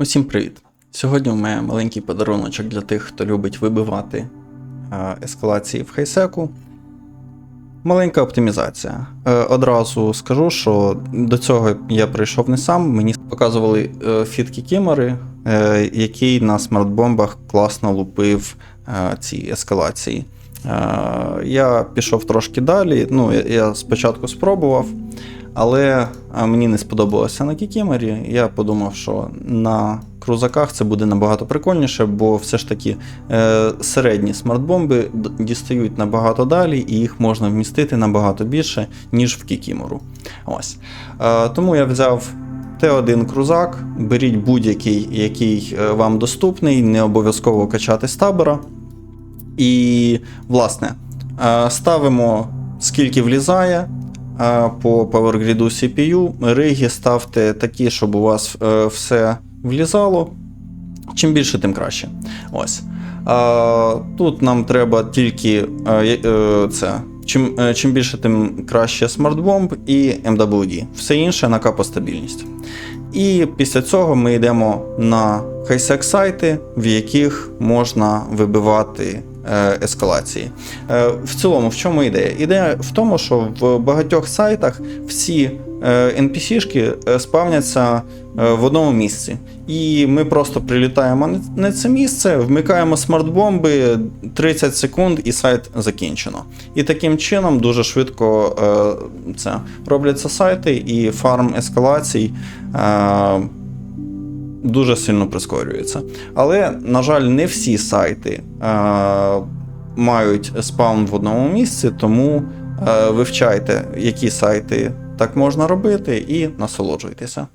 Усім привіт! Сьогодні у мене маленький подаруночок для тих, хто любить вибивати е, ескалації в хайсеку. Маленька оптимізація. Е, одразу скажу, що до цього я прийшов не сам. Мені показували е, фітки Кімори, е, який на смартбомбах класно лупив ці ескалації. Я пішов трошки далі. Ну, я спочатку спробував, але мені не сподобалося на Кікімері. Я подумав, що на крузаках це буде набагато прикольніше, бо все ж таки е, середні смартбомби дістають набагато далі, і їх можна вмістити набагато більше, ніж в Кікімору. Ось. Е, тому я взяв. Т1 крузак, беріть будь-який, який е, вам доступний, не обов'язково качати з табора. І, власне, ставимо скільки влізає по PowerGrid CPU. Риги ставте такі, щоб у вас е, все влізало. Чим більше, тим краще. Ось. Тут нам треба тільки е, е, це. Чим, чим більше, тим краще смартбомб і MWD. Все інше на капостабільність. І після цього ми йдемо на хайсек сайти, в яких можна вибивати ескалації. Е, в цілому, в чому ідея? Ідея в тому, що в багатьох сайтах всі е, NPC-шки е, спавняться е, в одному місці. І ми просто прилітаємо на- це місце, вмикаємо смартбомби 30 секунд, і сайт закінчено. І таким чином дуже швидко е, це робляться сайти, і фарм ескалацій. Дуже сильно прискорюється. Але, на жаль, не всі сайти е, мають спаун в одному місці, тому е, вивчайте, які сайти так можна робити, і насолоджуйтеся.